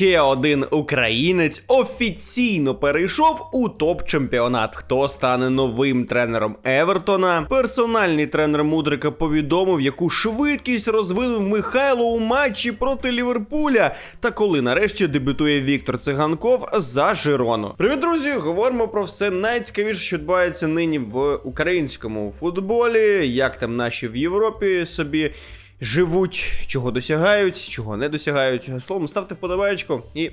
ще один українець офіційно перейшов у топ-чемпіонат. Хто стане новим тренером Евертона? Персональний тренер Мудрика повідомив, яку швидкість розвинув Михайло у матчі проти Ліверпуля. Та коли нарешті дебютує Віктор Циганков за Жирону. Привіт, друзі! Говоримо про все найцікавіше, що відбувається нині в українському футболі. Як там наші в Європі собі живуть, чого досягають, чого не досягають. Словом, ставте вподобаєчку і.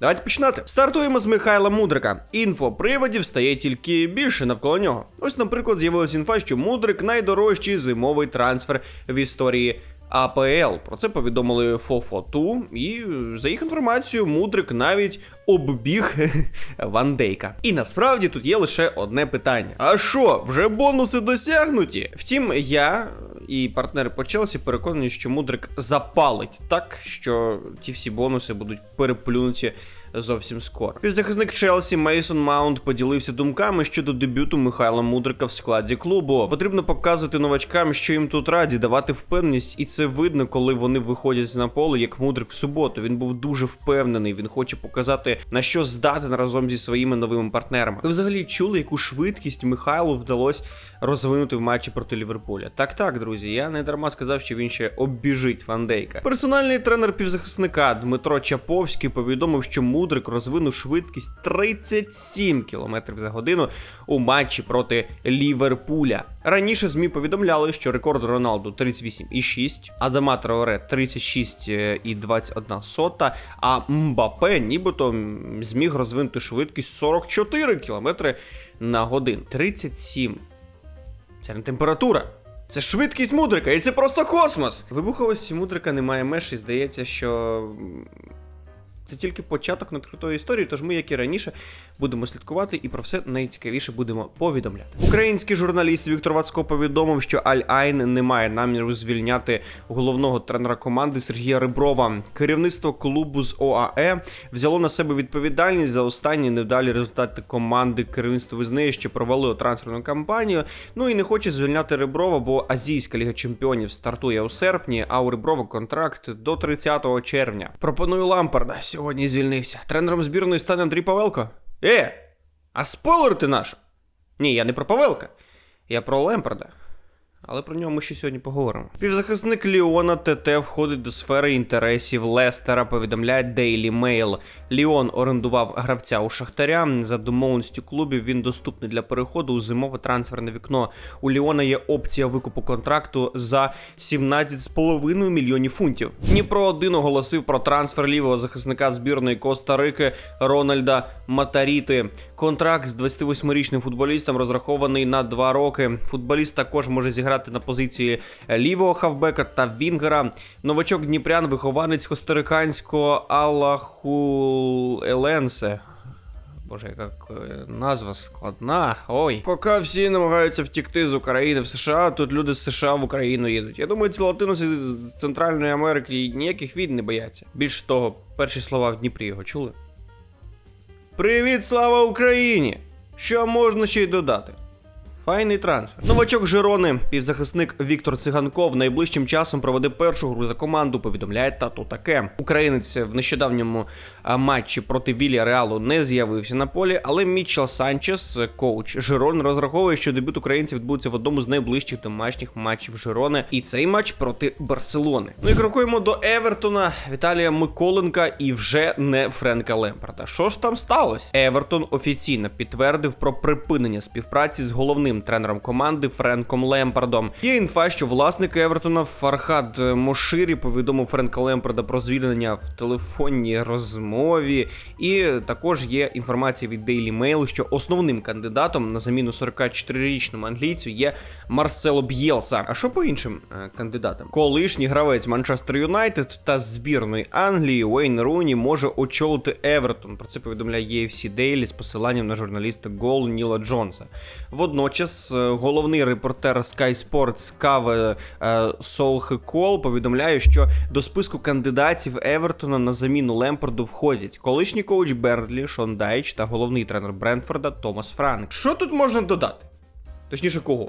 Давайте починати. Стартуємо з Михайла Мудрика. Інфоприводів стає тільки більше навколо нього. Ось, наприклад, з'явилася інфа, що Мудрик найдорожчий зимовий трансфер в історії АПЛ. Про це повідомили Фофоту, і за їх інформацією, Мудрик навіть оббіг Ван Дейка. І насправді тут є лише одне питання: а що, вже бонуси досягнуті? Втім, я і партнери по Челсі переконані, що Мудрик запалить так, що ті всі бонуси будуть переплюнуті зовсім скоро. Півзахисник Челсі Мейсон Маунт поділився думками щодо дебюту Михайла Мудрика в складі клубу. Потрібно показувати новачкам, що їм тут раді, давати впевненість, і це видно, коли вони виходять на поле, як Мудрик в суботу. Він був дуже впевнений. Він хоче показати на що здатен разом зі своїми новими партнерами. Ви взагалі чули, яку швидкість Михайлу вдалося розвинути в матчі проти Ліверпуля? Так, так, друзі. Я не дарма сказав, що він ще оббіжить Ван Дейка. Персональний тренер півзахисника Дмитро Чаповський повідомив, що Мудрик розвинув швидкість 37 км за годину у матчі проти Ліверпуля. Раніше ЗМІ повідомляли, що рекорд Роналду 38,6, Адама Траоре 36,21 сота, а Мбапе нібито зміг розвинути швидкість 44 км на годину. 37. Це не температура. Це швидкість мудрика, і це просто космос. Вибуховості мудрика немає меж, і здається, що це тільки початок надкрутої історії, тож ми, як і раніше, будемо слідкувати і про все найцікавіше будемо повідомляти. Український журналіст Віктор Вацко повідомив, що Аль Айн не має наміру звільняти головного тренера команди Сергія Риброва. Керівництво клубу з ОАЕ взяло на себе відповідальність за останні невдалі результати команди. Керівництво визнає, що провалило трансферну кампанію. Ну і не хоче звільняти Риброва, бо Азійська ліга чемпіонів стартує у серпні, а у Риброва контракт до 30 червня. Пропоную Лампарда. Сьогодні звільнився. Тренером збірної стане Андрій Павелко. Е, а спойлер ти наш? Ні, я не про Павелка. Я про Лемпарда. Але про нього ми ще сьогодні поговоримо. Півзахисник Ліона ТТ входить до сфери інтересів Лестера, повідомляє Daily Mail. Ліон орендував гравця у Шахтаря. За домовленістю клубів він доступний для переходу у зимове трансферне вікно. У Ліона є опція викупу контракту за 17,5 мільйонів фунтів. Дніпро один оголосив про трансфер лівого захисника збірної Коста-Рики Рональда Матаріти. Контракт з 28-річним футболістом розрахований на 2 роки. Футболіст також може зіграти на позиції лівого хавбека та Вінгера. Новачок Дніпрян, вихованець костариканського Аллаху Еленсе. Боже, яка е, назва складна. Ой. Поки всі намагаються втікти з України в США, тут люди з США в Україну їдуть. Я думаю, ці латиноси з Центральної Америки ніяких війн не бояться. Більше того, перші слова в Дніпрі його чули. Привіт, слава Україні! Що можна ще й додати? Файний трансфер. Новачок Жирони, півзахисник Віктор Циганков найближчим часом проведе першу гру за команду. Повідомляє тато таке. Українець в нещодавньому матчі проти Вілля Реалу не з'явився на полі, але Мітчел Санчес, коуч Жирон, розраховує, що дебют українців відбудеться в одному з найближчих домашніх матчів Жирони. І цей матч проти Барселони. Ну і крокуємо до Евертона, Віталія Миколенка і вже не Френка Лемпарда. Що ж там сталося? Евертон офіційно підтвердив про припинення співпраці з головним тренером команди Френком Лемпардом. Є інфа, що власник Евертона Фархад Моширі повідомив Френка Лемпарда про звільнення в телефонній розмові. І також є інформація від Daily Mail, що основним кандидатом на заміну 44-річному англійцю є Марсело Б'єлса. А що по іншим е, кандидатам? Колишній гравець Манчестер Юнайтед та збірної Англії Уейн Руні може очолити Евертон. Про це повідомляє EFC Daily з посиланням на журналіста Гол Ніла Джонса. Водночас е, головний репортер Sky Sports Каве Солхе Кол повідомляє, що до списку кандидатів Евертона на заміну Лемпарду входять колишній коуч Бернлі, Шон Дайч та головний тренер Брентфорда Томас Франк. Що тут можна додати? Точніше, кого?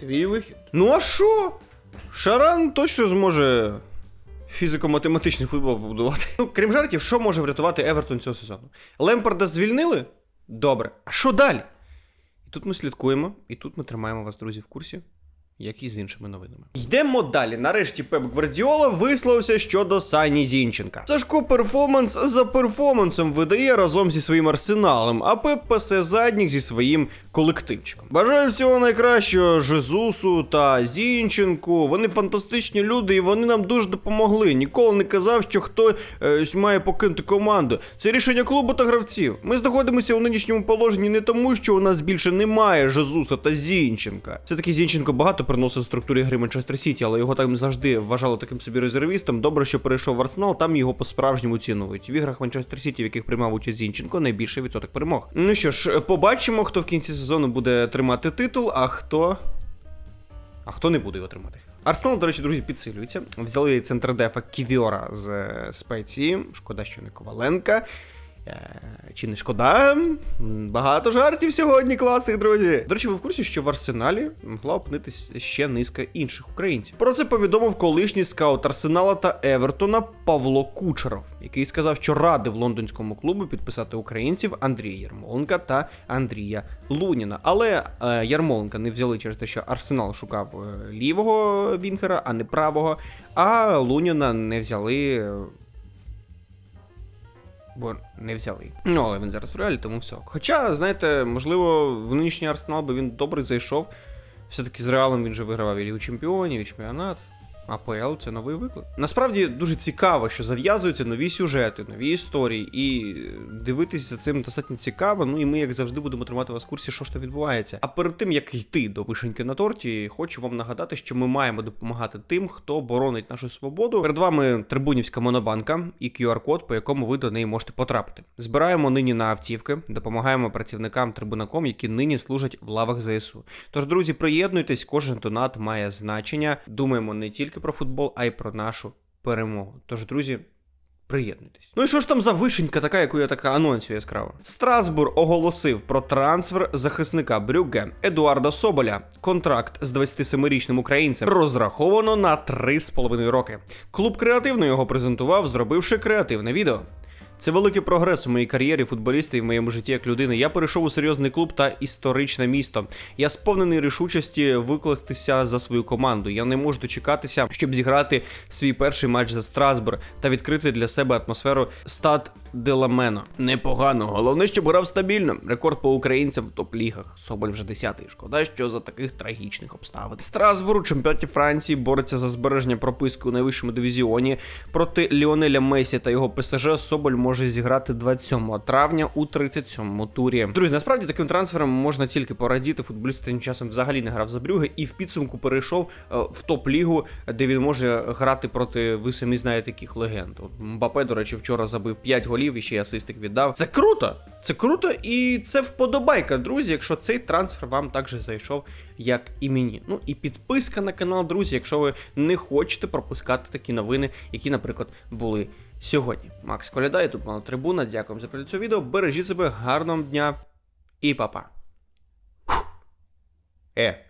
Твій вихід. Ну а що? Шаран точно зможе фізико-математичний футбол побудувати. Ну, крім жартів, що може врятувати Евертон цього сезону? Лемпарда звільнили? Добре. А що далі? І тут ми слідкуємо, і тут ми тримаємо вас, друзі, в курсі. Як і з іншими новинами. Йдемо далі. Нарешті Пеп Гвардіола висловився щодо Сані Зінченка. Сашко перформанс за перформансом видає разом зі своїм арсеналом, а Пеп пасе задніх зі своїм колективчиком. Бажаю всього найкращого Жезусу та Зінченку. Вони фантастичні люди, і вони нам дуже допомогли. Ніколи не казав, що хтось е, має покинути команду. Це рішення клубу та гравців. Ми знаходимося у нинішньому положенні не тому, що у нас більше немає Жезуса та Зінченка. Все таки Зінченко багато приносив структурі гри Манчестер Сіті, але його там завжди вважали таким собі резервістом. Добре, що перейшов в Арсенал, там його по-справжньому цінують. В іграх Манчестер Сіті, в яких приймав участь Зінченко, найбільший відсоток перемог. Ну що ж, побачимо, хто в кінці сезону буде тримати титул, а хто. А хто не буде його тримати? Арсенал, до речі, друзі, підсилюється. Взяли центрдефа Ківіора з е, Спеції. Шкода, що не Коваленка. Е, Чи не шкода? Багато жартів сьогодні, класних, друзі. До речі, ви в курсі, що в арсеналі могла опинитись ще низка інших українців. Про це повідомив колишній скаут Арсенала та Евертона Павло Кучеров, який сказав, що радив лондонському клубу підписати українців Андрія Ярмоленка та Андрія Луніна. Але е, Ярмоленка не взяли через те, що Арсенал шукав е, лівого Вінгера, а не правого. А Луніна не взяли. Бо не взяли. Ну, але він зараз в реалі, тому все. Хоча, знаєте, можливо, в нинішній арсенал би він добре зайшов. Все-таки з реалом він же вигравав і Лігу Чемпіонів, і чемпіонат. АПЛ це новий виклик. Насправді дуже цікаво, що зав'язуються нові сюжети, нові історії, і дивитися за цим достатньо цікаво. Ну і ми, як завжди, будемо тримати вас в курсі, що ж там відбувається. А перед тим як йти до вишеньки на торті, хочу вам нагадати, що ми маємо допомагати тим, хто боронить нашу свободу. Перед вами трибунівська монобанка і QR-код, по якому ви до неї можете потрапити. Збираємо нині на автівки, допомагаємо працівникам трибунаком, які нині служать в лавах ЗСУ. Тож, друзі, приєднуйтесь, кожен донат має значення. Думаємо не тільки про футбол, а й про нашу перемогу. Тож, друзі. Приєднуйтесь. Ну і що ж там за вишенька така, яку я така анонсую яскраво? Страсбур оголосив про трансфер захисника Брюгге Едуарда Соболя. Контракт з 27-річним українцем розраховано на 3,5 роки. Клуб креативно його презентував, зробивши креативне відео. Це великий прогрес у моїй кар'єрі футболіста і в моєму житті як людини. Я перейшов у серйозний клуб та історичне місто. Я сповнений рішучості викластися за свою команду. Я не можу дочекатися, щоб зіграти свій перший матч за Страсбург та відкрити для себе атмосферу стад Деламено. Непогано, головне, щоб грав стабільно. Рекорд по українцям в топ-лігах. Соболь вже 10-й. Шкода, що за таких трагічних обставин. Страсбур у чемпіонаті Франції бореться за збереження прописки у найвищому дивізіоні. Проти Ліонеля Месі та його ПСЖ Соболь може зіграти 27 травня у 37-му турі. Друзі, насправді таким трансфером можна тільки порадіти. Футболіст тим часом взагалі не грав за Брюге і в підсумку перейшов е, в топ-лігу, де він може грати проти, ви самі знаєте, яких легенд. Мбапе, до речі, вчора забив 5 голів і ще й асистик віддав. Це круто! Це круто, і це вподобайка, друзі, якщо цей трансфер вам також зайшов, як і мені. Ну і підписка на канал, друзі, якщо ви не хочете пропускати такі новини, які, наприклад, були сьогодні. Макс Коляда, тут мала трибуна. Дякуємо за перегляд цього відео. Бережіть себе, гарного дня і па-па. Е.